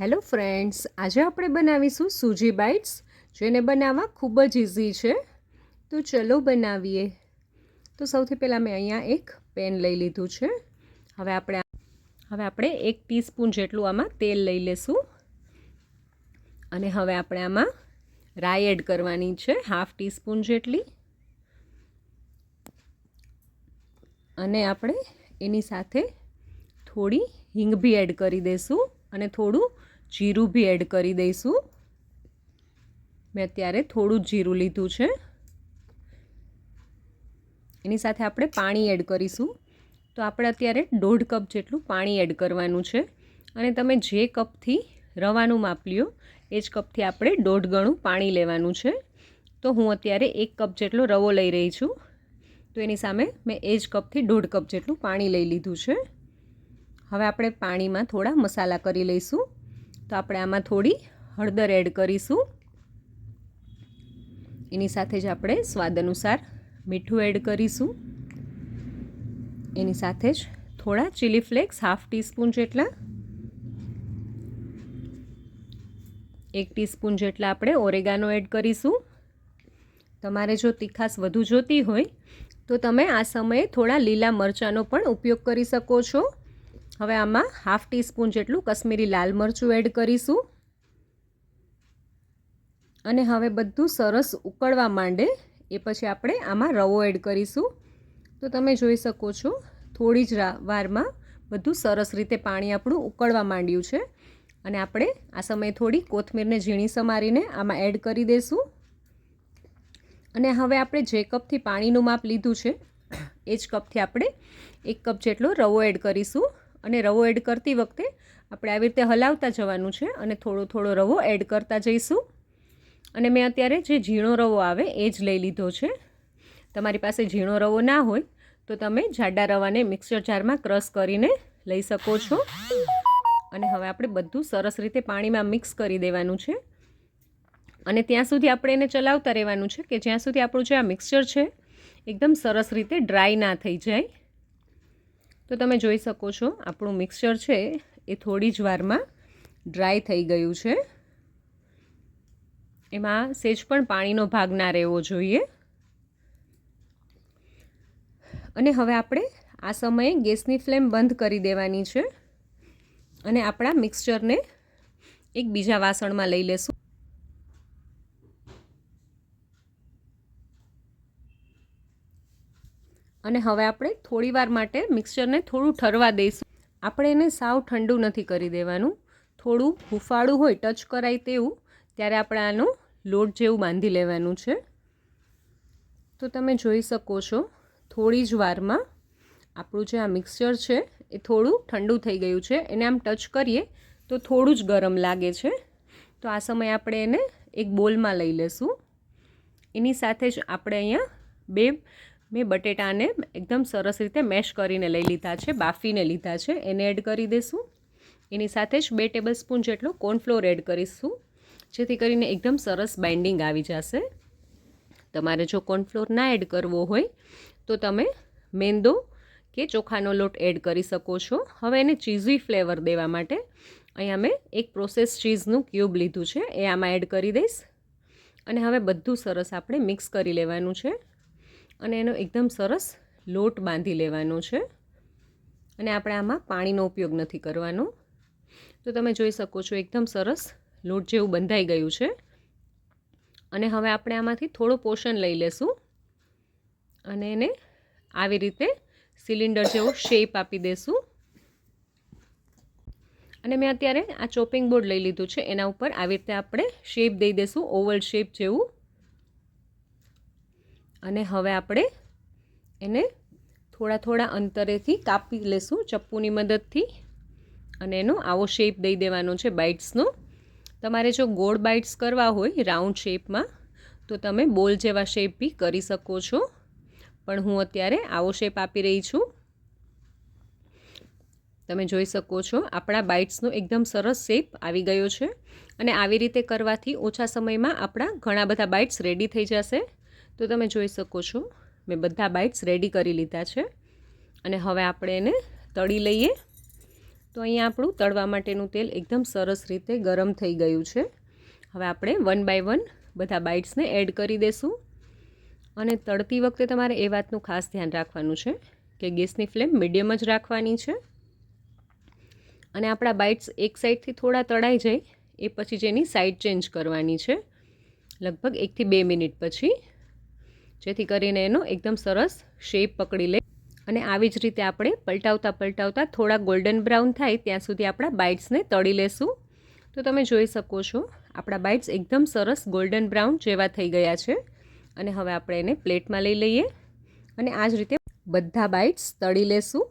Hello friends, આજે આપણે બનાવીશું સૂજી બાઇટ્સ, જેને બનાવવા ખૂબ જ ઇઝી છે. તો ચલો બનાવીએ. તો સૌથી પહેલાં મેં અહીંયા એક પેન લઈ લીધું છે. હવે આપણે હવે આપણે એક ટીસ્પૂન જેટલું આમાં તેલ લઈ લેશું. અને હવે આપણે આમાં રાઈ એડ કરવાની છે, હાફ ટીસ્પૂન જેટલી. અને આપણે એની સાથે થોડી હિંગ બી એડ કરી દઈશું અને થોડું જીરું બી એડ કરી દઈશું. મેં અત્યારે થોડું જીરું લીધું છે. એની સાથે આપણે પાણી એડ કરીશું. તો આપણે અત્યારે દોઢ કપ જેટલું પાણી એડ કરવાનું છે. અને તમે જે કપથી રવાનું માપ લ્યો એ જ કપથી આપણે દોઢ ગણું પાણી લેવાનું છે. તો હું અત્યારે એક કપ જેટલો રવો લઈ રહી છું. તો એની સામે મેં એ જ કપથી દોઢ કપ જેટલું પાણી લઈ લીધું છે. હવે આપણે પાણીમાં થોડા મસાલા કરી લઈશું. તો આપણે આમાં થોડી હળદર એડ કરીશું. એની સાથે જ આપણે સ્વાદ અનુસાર મીઠું એડ કરીશું. એની સાથે જ થોડા ચીલી ફ્લેક્સ હાફ ટીસ્પૂન જેટલા. એક ટીસ્પૂન જેટલા આપણે ઓરેગાનો એડ કરીશું. તમારે જો તીખાસ વધુ જોતી હોય, તો તમે આ સમયે થોડા લીલા મરચાંનો પણ ઉપયોગ કરી શકો છો. હવે આમાં હાફ ટીસ્પૂન જેટલું કશ્મીરી લાલ મરચું એડ કરીશું. અને હવે બધું સરસ ઉકળવા માંડે એ પછી આપણે આમાં રવો એડ કરીશું. તો તમે જોઈ શકો છો, થોડી જ વારમાં બધું સરસ રીતે પાણી આપણું ઉકળવા માંડ્યું છે. અને આપણે આ સમયે થોડી કોથમીરને ઝીણી સમારીને આમાં એડ કરી દઈશું અને હવે આપણે જે કપથી પાણીનું માપ લીધું છે, એ જ કપથી આપણે એક કપ જેટલો રવો એડ કરીશું. અને રવો એડ કરતી વખતે આપણે આવી રીતે હલાવતા જવાનું છે અને થોડો થોડો રવો એડ કરતા જઈશું. અને મેં અત્યારે જે ઝીણો રવો આવે એ જ લઈ લીધો છે. તમારી પાસે ઝીણો રવો ના હોય તો તમે જાડા રવાને મિક્સર જારમાં ક્રશ કરીને લઈ શકો છો. અને હવે આપણે બધું સરસ રીતે પાણીમાં મિક્સ કરી દેવાનું છે. અને ત્યાં સુધી આપણે એને ચલાવતા રહેવાનું છે કે જ્યાં સુધી આપણું જે આ મિક્સચર છે, એકદમ સરસ રીતે ડ્રાય ના થઈ જાય. તો તમે જોઈ શકો છો, આપણું મિક્સચર છે એ થોડી જ વારમાં ડ્રાય થઈ ગયું છે. એમાં સેજ પણ પાણીનો ભાગ ના રહેવો જોઈએ. અને હવે આપણે આ સમયે ગેસની ફ્લેમ બંધ કરી દેવાની છે. અને આપણા મિક્સચરને એક બીજા વાસણમાં લઈ લેશું. અને હવે આપણે થોડી વાર માટે મિક્સચરને થોડું ઠરવા દઈશું. આપણે એને સાવ ઠંડુ નથી કરી દેવાનું. થોડું હુફાળું હોય, ટચ કરાય તેવું, ત્યારે આપણે આનો લોટ જેવું બાંધી લેવાનું છે. તો તમે જોઈ શકો છો, થોડી જ વારમાં આપણું જે આ મિક્સચર છે, એ થોડું ઠંડુ થઈ ગયું છે. એને આમ ટચ કરીએ, તો થોડું જ ગરમ લાગે છે. તો આ સમયે આપણે એને એક બોલમાં લઈ લેશું. એની સાથે જ આપણે અહીંયા બે મેં બટેટાને એકદમ સરસ રીતે મેશ કરીને લઈ લીધા છે, બાફીને લીધા છે. એને એડ કરી દઈશું એની સાથે જ બે ટેબલ સ્પૂન જેટલો કોર્નફ્લોર એડ કરીશું, જેથી કરીને એકદમ સરસ બાઇન્ડિંગ આવી જશે. તમારે જો કોર્નફ્લોર ના એડ કરવો હોય, તો તમે મેંદો કે ચોખાનો લોટ એડ કરી શકો છો. હવે એને ચીઝી ફ્લેવર દેવા માટે અહીંયા મેં એક પ્રોસેસ ચીઝનું ક્યુબ લીધું છે, એ આમાં એડ કરી દઈશ. અને હવે બધું સરસ આપણે મિક્સ કરી લેવાનું છે. અને એનો એકદમ સરસ લોટ બાંધી લેવાનો છે. અને આપણે આમાં પાણીનો ઉપયોગ નથી કરવાનો. તો તમે જોઈ શકો છો એકદમ સરસ લોટ જેવું બંધાઈ ગયું છે. અને હવે આપણે આમાંથી થોડો પોષણ લઈ લેશું. અને એને આવી રીતે સિલિન્ડર જેવો શેપ આપી દેશું. અને મેં અત્યારે આ ચોપિંગ બોર્ડ લઈ લીધું છે. એના ઉપર આવી રીતે આપણે શેપ દઈ દઈશું ઓવલ શેપ જેવું. અને હવે આપણે એને થોડા થોડા અંતરેથી કાપી લેશું ચપ્પુની મદદથી અને એનો આવો શેપ દઈ દેવાનો છે બાઇટ્સનો તમારે જો ગોળ બાઇટ્સ કરવા હોય રાઉન્ડ શેપમાં તો તમે બોલ જેવા શેપ બી કરી શકો છો. પણ હું અત્યારે આવો શેપ આપી રહી છું. તમે જોઈ શકો છો આપણા બાઇટ્સનો એકદમ સરસ શેપ આવી ગયો છે. અને આવી રીતે કરવાથી ઓછા સમયમાં આપણા ઘણા બધા બાઇટ્સ રેડી થઈ જશે. તો તમે જોઈ શકો છો, મેં બધા બાઇટ્સ રેડી કરી લીધા છે. અને હવે આપણે એને તળી લઈએ. તો અહીંયા આપણું તળવા માટેનું તેલ એકદમ સરસ રીતે ગરમ થઈ ગયું છે. હવે આપણે વન બાય વન બધા બાઇટ્સને એડ કરી દઈશું અને તળતી વખતે તમારે એ વાતનું ખાસ ધ્યાન રાખવાનું છે કે ગેસની ફ્લેમ મીડિયમ જ રાખવાની છે. અને આપણા બાઇટ્સ એક સાઈડથી થોડા તળાઈ જાય, એ પછી જેની સાઈડ ચેન્જ કરવાની છે. લગભગ એકથી બે મિનિટ પછી. જેથી કરીને એનો એકદમ સરસ શેપ પકડી લે. અને આવી જ રીતે આપણે પલટાવતા પલટાવતા થોડા ગોલ્ડન બ્રાઉન થાય ત્યાં સુધી આપણા બાઇટ્સને તળી લેશું. તો તમે જોઈ શકો છો, આપણા બાઇટ્સ એકદમ સરસ ગોલ્ડન બ્રાઉન જેવા થઈ ગયા છે. અને હવે આપણે એને પ્લેટમાં લઈ લઈએ. અને આ જ રીતે બધા બાઇટ્સ તળી લેશું.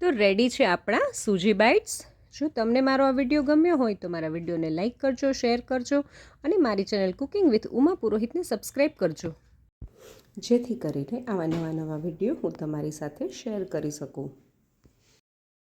તો રેડી છે આપણા સૂજી બાઇટ્સ જો તમને મારો આ વીડિયો ગમ્યો હોય તો મારા વિડીયોને લાઇક કરજો શેર કરજો. અને મારી ચેનલ કુકિંગ વિથ ઉમા પુરોહિતને સબસ્ક્રાઈબ કરજો. જેથી કરીને આવા નવા નવા વીડિયો હું તમારી સાથે શેર કરી શકું.